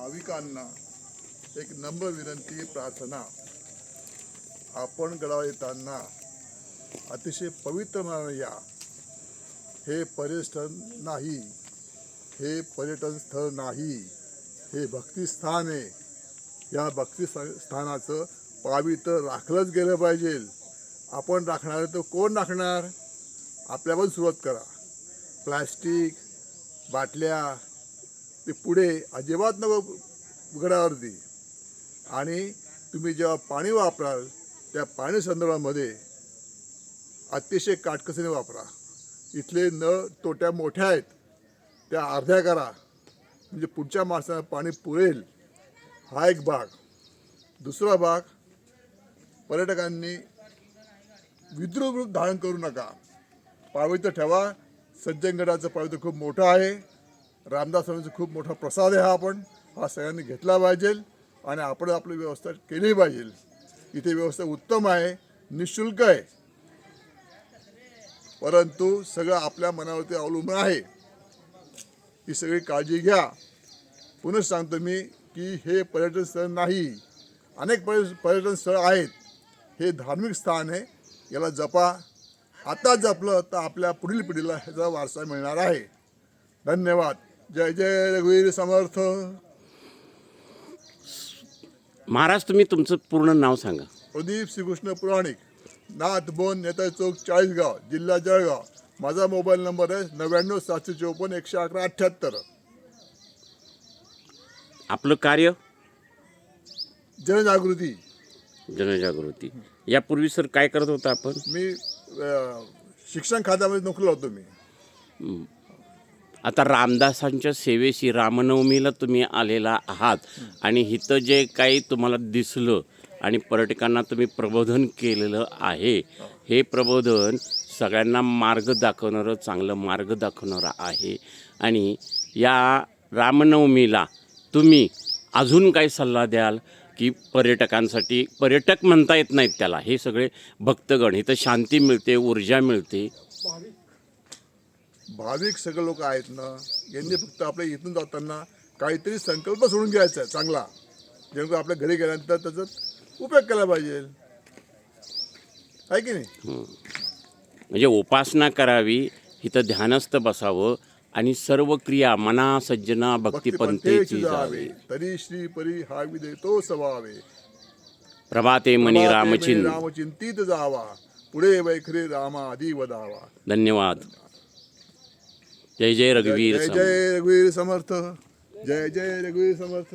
भाविकांना एक नम्र विनंती प्रार्थना. आपण गडावर येताना अतिशय पवित्र मनाने या. हे पर्यटन नाही. हे पर्यटन स्थळ नाही. हे भक्तिस्थान आहे. या भक्ती स्थानाचं पावित्र राखलंच गेलं पाहिजे. आपण राखणार तर कोण राखणार? आपल्यापासून सुरुवात करा. प्लास्टिक बाटल्या ते पुढे अजिबात नको गडावरती आणि तुम्ही जेव्हा पाणी वापराल त्या पाणी संदर्भामध्ये अतिशय काटकसरीने वापरा. इथले नळ तोट्या मोठ्या आहेत. त्या अर्ध्या करा. म्हणजे पुढच्या माणसाला पाणी पुरेल हा एक भाग. दुसरा भाग पर्यटकांनी विद्रुप रूप धारण करू नका. पावित्र ठेवा. सज्जनगडाचं पावित्र खूप मोठं आहे. रामदास स्वामींचा खूप मोठा प्रसाद आहे हा आपण. हा सगळ्यांनी घेतला पाहिजे आणि आपण आपली व्यवस्था केली पाहिजे. इथे व्यवस्था उत्तम आहे निशुल्क आहे. परंतु सगळं आपल्या मनावरती अवलंबून आहे. ही सगळी काळजी घ्या. पुन्हा सांगतो मी की हे पर्यटन स्थळ नाही. अनेक पर्य पर्यटन स्थळ आहेत. हे धार्मिक स्थान आहे. याला जपा. आता जपलं तर आपल्या पुढील पिढीला ह्याचा वारसा मिळणार आहे. धन्यवाद. जय जय रघुवीर समर्थ. महाराज तुम्ही तुमचं पूर्ण नाव सांगा. प्रदीप श्रीकृष्ण पुराणिक नाथ बोन नेता चौक चाळीसगाव जिल्हा जळगाव. माझा मोबाईल नंबर आहे नव्याण्णव सातशे चोपन्न एकशे अकरा अठ्ठ्याहत्तर. आपलं कार्य? जनजागृती. जनजागृती. यापूर्वी सर काय करत होता आपण? मी अं, शिक्षण खात्यामध्ये नोकरीला होतो मी. आता रामदासांच्या सेवेशी रामनवमीला तुम्ही आलेला आहात. आणि इथं जे काही तुम्हाला दिसलं आणि पर्यटकांना तुम्ही प्रबोधन केलेलं आहे हे प्रबोधन सगळ्यांना मार्ग दाखवणारं चांगलं मार्ग दाखवणारं आहे. आणि या रामनवमीला तुम्ही अजून काय सल्ला द्याल की पर्यटकांसाठी पर्यटक म्हणता येत नाहीत त्याला हे सगळे भक्तगण इथं शांती मिळते ऊर्जा मिळते. भाविक सगळे लोक आहेत ना यांनी फक्त आपल्या इथून जाताना काहीतरी संकल्प सोडून घ्यायचा आहे चांगला. जेणेकरून आपल्या घरी गेल्यानंतर त्याचा उपयोग केला पाहिजे. आहे की नाही? म्हणजे उपासना करावी इथं ध्यानस्थ बसावं आणि सर्व क्रिया मना सज्जना भक्तिपंथेची जावे. तरी श्री परी हा विदे तो सवावे प्रभाते मनी रामचिन रामचिंतित जावा. पुढे वैखरे रामा आधी वदावा धन्यवाद. जय जय रघुवीर जय समर्थ. जय रघुवीर समर्थ जय जय रघुवीर समर्थ